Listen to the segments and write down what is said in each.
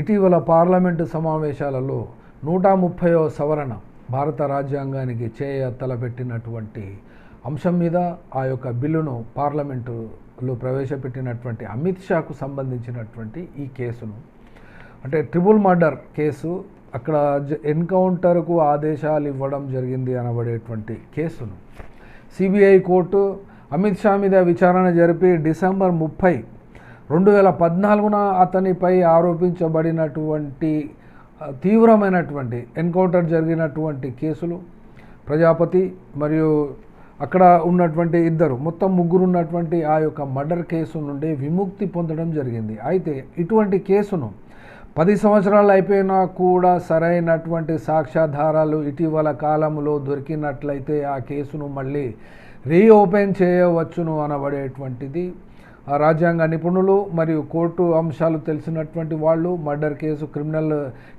ఇటీవల పార్లమెంటు సమావేశాలలో నూట ముప్పైవ సవరణ భారత రాజ్యాంగానికి చేయ తలపెట్టినటువంటి అంశం మీద ఆ యొక్క బిల్లును పార్లమెంటులో ప్రవేశపెట్టినటువంటి అమిత్ షాకు సంబంధించినటువంటి ఈ కేసును. అంటే ట్రిపుల్ మర్డర్ కేసు అక్కడ ఎన్కౌంటర్కు ఆదేశాలు ఇవ్వడం జరిగింది అనబడేటువంటి కేసును. సిబిఐ కోర్టు అమిత్ షా మీద విచారణ జరిపి డిసెంబర్ ముప్పై రెండు వేల పద్నాలుగున అతనిపై ఆరోపించబడినటువంటి తీవ్రమైనటువంటి ఎన్కౌంటర్ జరిగినటువంటి కేసులు ప్రజాపతి మరియు అక్కడ ఉన్నటువంటి ఇద్దరు మొత్తం ముగ్గురు ఉన్నటువంటి ఆ యొక్క మర్డర్ కేసు నుండి విముక్తి పొందడం జరిగింది. అయితే ఇటువంటి కేసును పది సంవత్సరాలు అయిపోయినా కూడా సరైనటువంటి సాక్ష్యాధారాలు ఇటీవల కాలంలో దొరికినట్లయితే ఆ కేసును మళ్ళీ రీఓపెన్ చేయవచ్చును అనబడేటువంటిది రాజ్యాంగ నిపుణులు మరియు కోర్టు అంశాలు తెలిసినటువంటి వాళ్ళు మర్డర్ కేసు క్రిమినల్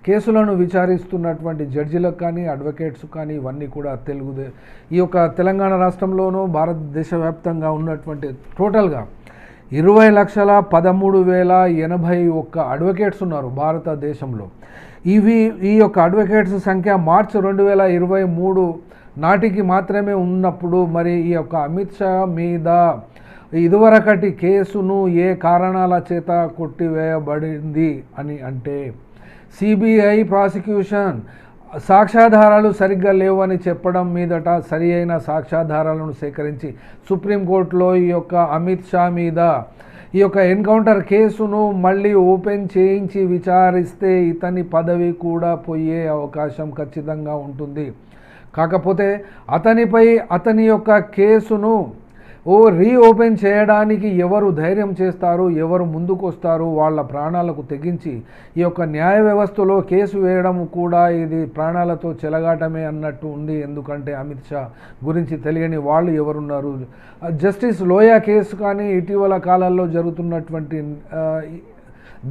కేసులను విచారిస్తున్నటువంటి జడ్జిలకు కానీ అడ్వకేట్స్ కానీ ఇవన్నీ కూడా తెలుగుదే ఈ యొక్క తెలంగాణ రాష్ట్రంలోనూ భారతదేశ వ్యాప్తంగా ఉన్నటువంటి టోటల్గా ఇరవై లక్షల పదమూడు వేల ఎనభై ఒక్క అడ్వకేట్స్ ఉన్నారు భారతదేశంలో. ఇవి ఈ యొక్క అడ్వకేట్స్ సంఖ్య మార్చి రెండు వేల ఇరవై మూడు నాటికి మాత్రమే ఉన్నప్పుడు మరి ఈ యొక్క అమిత్ షా మీద ఇదివరకటి కేసును ఏ కారణాల చేత కొట్టివేయబడింది అని అంటే సిబిఐ ప్రాసిక్యూషన్ సాక్ష్యాధారాలు సరిగ్గా లేవని చెప్పడం మీదట సరి అయిన సాక్ష్యాధారాలను సేకరించి సుప్రీంకోర్టులో ఈ యొక్క అమిత్ షా మీద ఈ యొక్క ఎన్కౌంటర్ కేసును మళ్ళీ ఓపెన్ చేయించి విచారిస్తే ఇతని పదవి కూడా పోయే అవకాశం ఖచ్చితంగా ఉంటుంది. కాకపోతే అతనిపై అతని యొక్క కేసును ఓ రీఓపెన్ చేయడానికి ఎవరు ధైర్యం చేస్తారు ఎవరు ముందుకు వస్తారు వాళ్ళ ప్రాణాలకు తెగించి ఈ యొక్క న్యాయ వ్యవస్థలో కేసు వేయడం కూడా ఇది ప్రాణాలతో చెలగాటమే అన్నట్టు ఉంది. ఎందుకంటే అమిత్ షా గురించి తెలియని వాళ్ళు ఎవరున్నారు? జస్టిస్ లోయా కేసు కానీ ఇటీవల కాలాల్లో జరుగుతున్నటువంటి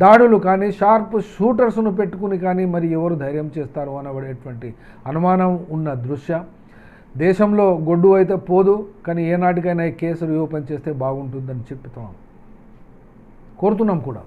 దాడులు కానీ షార్ప్ షూటర్స్ను పెట్టుకుని కానీ మరి ఎవరు ధైర్యం చేస్తారు అనబడేటువంటి అనుమానం ఉన్న దృశ్య. దేశంలో గొడ్డు అయితే పోదు కానీ ఏనాటికైనా ఈ కేసు రీఓపెన్ చేస్తే బాగుంటుందని చెప్తున్నాం కోరుతున్నాం కూడా.